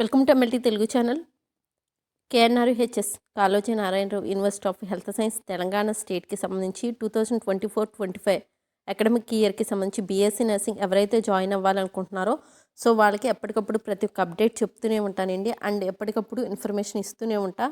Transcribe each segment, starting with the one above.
Welcome to MLT Telugu channel. KNRUHS Kaloji Narayana Rao university of health science Telangana స్టేట్కి సంబంధించి two thousand twenty four twenty five academic ఇయర్కి సంబంధించి BSc nursing ఎవరైతే join అవ్వాలనుకుంటున్నారో so వాళ్ళకి ఎప్పటికప్పుడు ప్రతి ఒక్క అప్డేట్ చెప్తూనే ఉంటానండి. అండ్ ఎప్పటికప్పుడు ఇన్ఫర్మేషన్ ఇస్తూనే ఉంటా.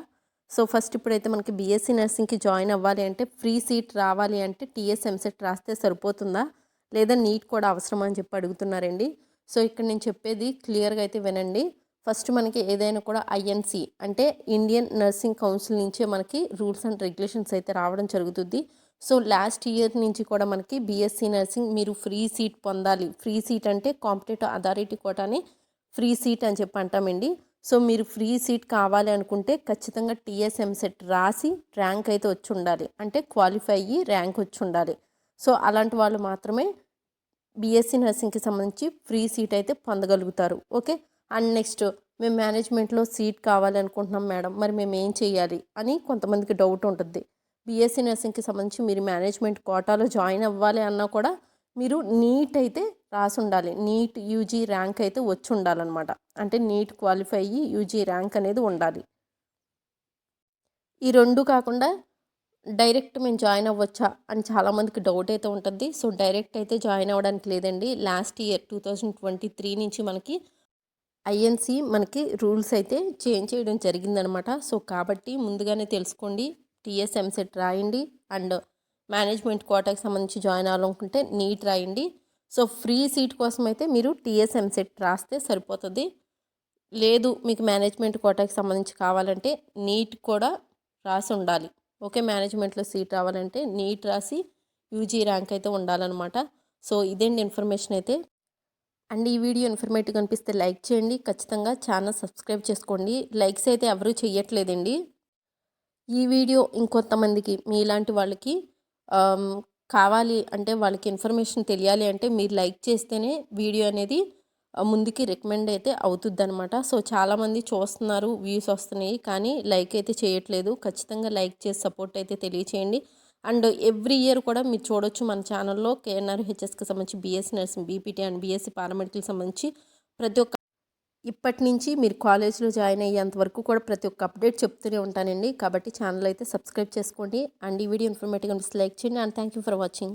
సో ఫస్ట్ ఇప్పుడైతే మనకి బీఎస్సీ నర్సింగ్కి జాయిన్ అవ్వాలి అంటే ఫ్రీ సీట్ రావాలి అంటే టీఎస్ ఎంసెట్ రాస్తే సరిపోతుందా? లేదా నీట్ కూడా అవసరమా అని చెప్పి అడుగుతున్నారండి. సో ఇక్కడ నేను చెప్పేది క్లియర్గా అయితే వినండి. ఫస్ట్ మనకి ఏదైనా కూడా ఐఎన్సి అంటే ఇండియన్ నర్సింగ్ కౌన్సిల్ నుంచే మనకి రూల్స్ అండ్ రెగ్యులేషన్స్ అయితే రావడం జరుగుతుంది. సో లాస్ట్ ఇయర్ నుంచి కూడా మనకి బీఎస్సీ నర్సింగ్ మీరు ఫ్రీ సీట్ పొందాలి. ఫ్రీ సీట్ అంటే కాంపిటేటివ్ అథారిటీ కోటాని ఫ్రీ సీట్ అని చెప్పి అంటామండి. సో మీరు ఫ్రీ సీట్ కావాలి అనుకుంటే ఖచ్చితంగా టీఎస్ఎం సెట్ రాసి ర్యాంక్ అయితే వచ్చి ఉండాలి. అంటే క్వాలిఫై అయ్యి ర్యాంక్ వచ్చి ఉండాలి. సో అలాంటి వాళ్ళు మాత్రమే బీఎస్సీ నర్సింగ్కి సంబంధించి ఫ్రీ సీట్ అయితే పొందగలుగుతారు. ఓకే? అండ్ నెక్స్ట్ మేము మేనేజ్మెంట్లో సీట్ కావాలనుకుంటున్నాం మేడం మరి మేము ఏం చేయాలి అని కొంతమందికి డౌట్ ఉంటుంది. బీఎస్సీ నర్సింగ్కి సంబంధించి మీరు మేనేజ్మెంట్ కోటాలో జాయిన్ అవ్వాలి అన్నా కూడా మీరు నీట్ అయితే రాసి ఉండాలి. నీట్ యూజీ ర్యాంక్ అయితే వచ్చి ఉండాలన్నమాట. అంటే నీట్ క్వాలిఫై అయ్యి యూజీ ర్యాంక్ అనేది ఉండాలి. ఈ రెండు కాకుండా డైరెక్ట్ మేము జాయిన్ అవ్వచ్చా అని చాలామందికి డౌట్ అయితే ఉంటుంది. సో డైరెక్ట్ అయితే జాయిన్ అవ్వడానికి లేదండి. Last year two thousand twenty three నుంచి మనకి ఐఎన్సి మనకి రూల్స్ అయితే చేంజ్ చేయడం జరిగిందనమాట. సో కాబట్టి ముందుగానే తెలుసుకోండి టీఎస్ ఎంసెట్ రాయండి అండ్ మేనేజ్మెంట్ కోటాకి సంబంధించి జాయిన్ అవ్వాలనుకుంటే నీట్ రాయండి. సో ఫ్రీ సీట్ కోసం అయితే మీరు టీఎస్ ఎంసెట్ రాస్తే సరిపోతుంది. లేదు మీకు మేనేజ్మెంట్ కోటాకి సంబంధించి కావాలంటే నీట్ కూడా రాసి ఉండాలి. ఓకే మేనేజ్మెంట్లో సీట్ రావాలంటే నీట్ రాసి యూజీ ర్యాంక్ అయితే ఉండాలన్నమాట సో ఇదేంటి ఇన్ఫర్మేషన్ అయితే అండ్ ఈ వీడియో ఇన్ఫర్మేటివ్ అనిపిస్తే లైక్ చేయండి. ఖచ్చితంగా ఛానల్ సబ్స్క్రైబ్ చేసుకోండి. లైక్స్ అయితే ఎవరూ చెయ్యట్లేదండి. ఈ వీడియో ఇంకొంతమందికి మీలాంటి వాళ్ళకి కావాలి అంటే వాళ్ళకి ఇన్ఫర్మేషన్ తెలియాలి అంటే మీరు లైక్ చేస్తేనే వీడియో అనేది ముందుకి రికమెండ్ అయితే అవుతుంది అనమాట సో చాలామంది చూస్తున్నారు వ్యూస్ వస్తున్నాయి కానీ లైక్ అయితే చేయట్లేదు. ఖచ్చితంగా లైక్ చేసి సపోర్ట్ అయితే తెలియచేయండి. అండ్ ఎవ్రీ ఇయర్ కూడా మీరు చూడొచ్చు మన ఛానల్లో కేఎన్ఆర్ హెచ్ఎస్కి సంబంధించి BSc nursing BPT and BSc paramedical సంబంధించి ప్రతి ఒక్క ఇప్పటి నుంచి మీరు కాలేజ్లో జాయిన్ అయ్యేంత వరకు కూడా ప్రతి ఒక్క అప్డేట్ చెప్తూనే ఉంటానండి. కాబట్టి ఛానల్ అయితే సబ్స్క్రైబ్ చేసుకోండి. అండ్ ఈ వీడియో ఇన్ఫర్మేటివ్ అనిపిస్తే లైక్ చేయండి. And thank you for watching.